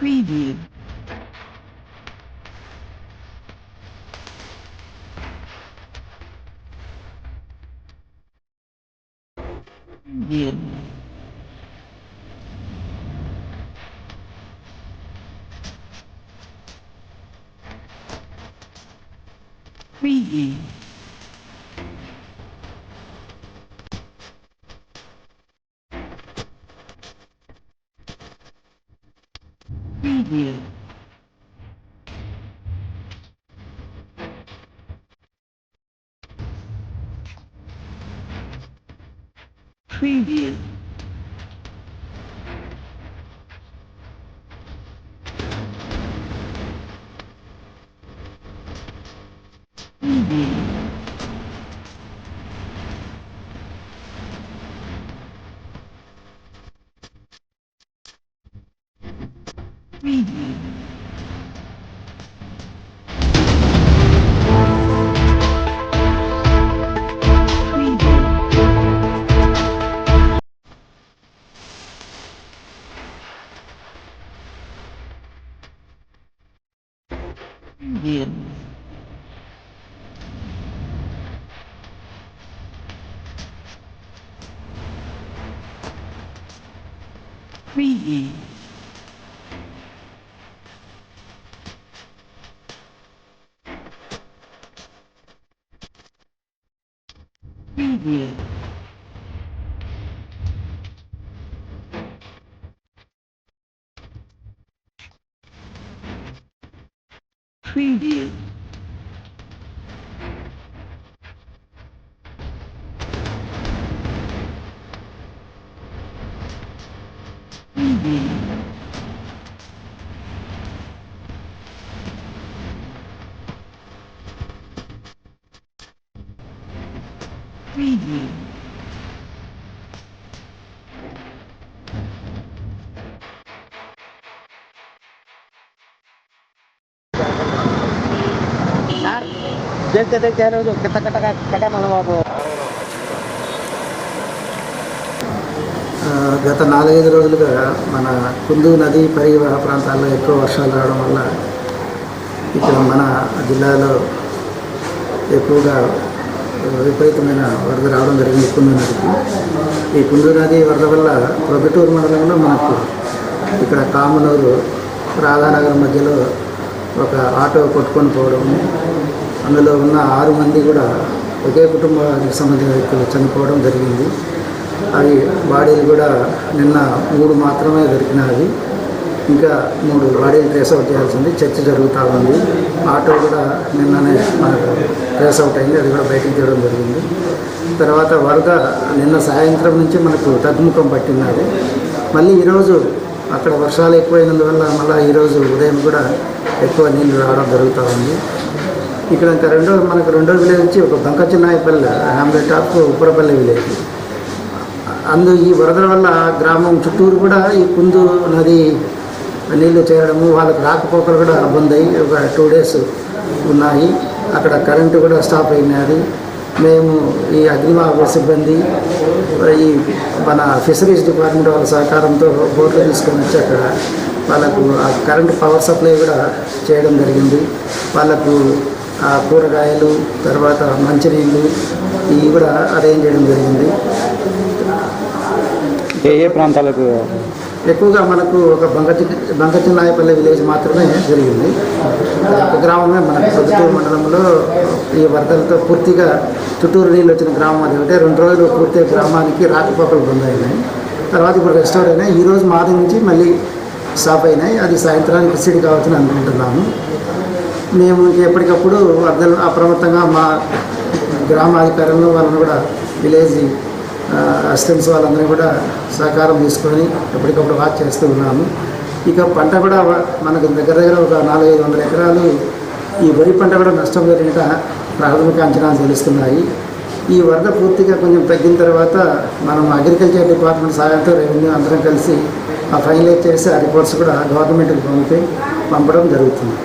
Preview. Preview. Preview. new preview be ye. nhiên Phi gì 嗯。preview。嗯。Preview. देखते देखते है ना जो कितना कटा कटा మనం బాబు ఆ, గత నాలుగైదు రోజులుగా మన కుందు నది పరివాహ ప్రాంతాల్లో ఎక్కువ వర్షాలు రావడం వల్ల ఇక్కడ మన జిల్లాలో ఎక్కువగా విపరీతమైన వరద రావడం జరిగింది కుందు నదికి ఈ కుందు వరద వల్ల ప్రొగటూరు మండలంలో మనకు ఇక్కడ కామనూరు రాధానగర్ మధ్యలో ఒక ఆటో కొట్టుకొని పోవడం అందులో ఉన్న ఆరు మంది కూడా ఒకే కుటుంబానికి సంబంధించిన వ్యక్తులు చనిపోవడం జరిగింది. అవి బాడీలు కూడా నిన్న మూడు మాత్రమే దొరికినవి ఇంకా మూడు బాడీలు ట్రేస్ అవుట్ చేయాల్సింది. చర్చ జరుగుతూ ఉంది. ఆటో కూడా నిన్ననే మనకు ట్రేస్ అవుట్ అయింది. అది కూడా బయటికి తీయడం జరిగింది. తర్వాత వరద నిన్న సాయంత్రం నుంచి మనకు తగ్గుముఖం పట్టినది మళ్ళీ ఈరోజు అక్కడ వర్షాలు ఎక్కువైనందువల్ల మళ్ళీ ఈరోజు ఉదయం కూడా ఎక్కువ నీళ్ళు రావడం జరుగుతూ ఉంది. ఇక్కడ ఇంకా రెండో మనకు రెండో విలేజ్ వచ్చి ఒక Bankachinnayapalli hamlet of Upparapalli village. అందు ఈ వరదల వల్ల గ్రామం చుట్టూరు కూడా ఈ కుందు నది నీళ్ళు చేరడము వాళ్ళకి రాకపోకలు కూడా బంద్ అయ్యి ఒక టూ డేస్ ఉన్నాయి. అక్కడ కరెంటు కూడా స్టాప్ అయినది. మేము ఈ అగ్నిమాపక సిబ్బంది ఈ మన ఫిషరీస్ డిపార్ట్మెంట్ వాళ్ళ సహకారంతో బోట్లు తీసుకొని వచ్చి అక్కడ వాళ్ళకు ఆ కరెంటు పవర్ సప్లై కూడా చేయడం జరిగింది. వాళ్ళకు ఆ కూరగాయలు తర్వాత మంచినీళ్ళు ఇవి కూడా అరేంజ్ చేయడం జరిగింది. ఏ ఏ ప్రాంతాలకు ఎక్కువగా మనకు ఒక బంగచి బంగచిన్నాయపల్లి విలేజ్ మాత్రమే జరిగింది. ఒక గ్రామమే మనకు. పొద్దుటూరు మండలంలో ఈ వరదలతో పూర్తిగా చుట్టూరు నీళ్ళు వచ్చిన గ్రామం అది. ఒకటే రెండు రోజులు పూర్తి గ్రామానికి రాకపోకలు బంద్ అయినాయి తర్వాత ఇప్పుడు రెస్టోర్ అయినాయి. ఈరోజు మాది నుంచి మళ్ళీ స్టాప్ అయినాయి. అది సాయంత్రానికి సిడి కావచ్చని అనుకుంటున్నాము. మేము ఎప్పటికప్పుడు వరదలు అప్రమత్తంగా మా గ్రామాధికారులను వాళ్ళని కూడా విలేజ్ అసిస్టెన్స్ వాళ్ళందరినీ కూడా సహకారం తీసుకొని ఎప్పటికప్పుడు వాచ్ చేస్తూ ఉన్నాము. ఇక పంట కూడా మనకు దగ్గర దగ్గర ఒక నాలుగైదు వందల ఎకరాలు ఈ వరి పంట కూడా నష్టం జరిగిన ప్రాథమిక అంచనాలు తెలుస్తున్నాయి. ఈ వరద పూర్తిగా కొంచెం తగ్గిన తర్వాత మనం అగ్రికల్చర్ డిపార్ట్మెంట్ సహాయంతో రెవెన్యూ అందరం కలిసి ఆ ఫైనలైజ్ చేసి ఆ రిపోర్ట్స్ కూడా గవర్నమెంట్కి పంపితే పంపడం జరుగుతుంది.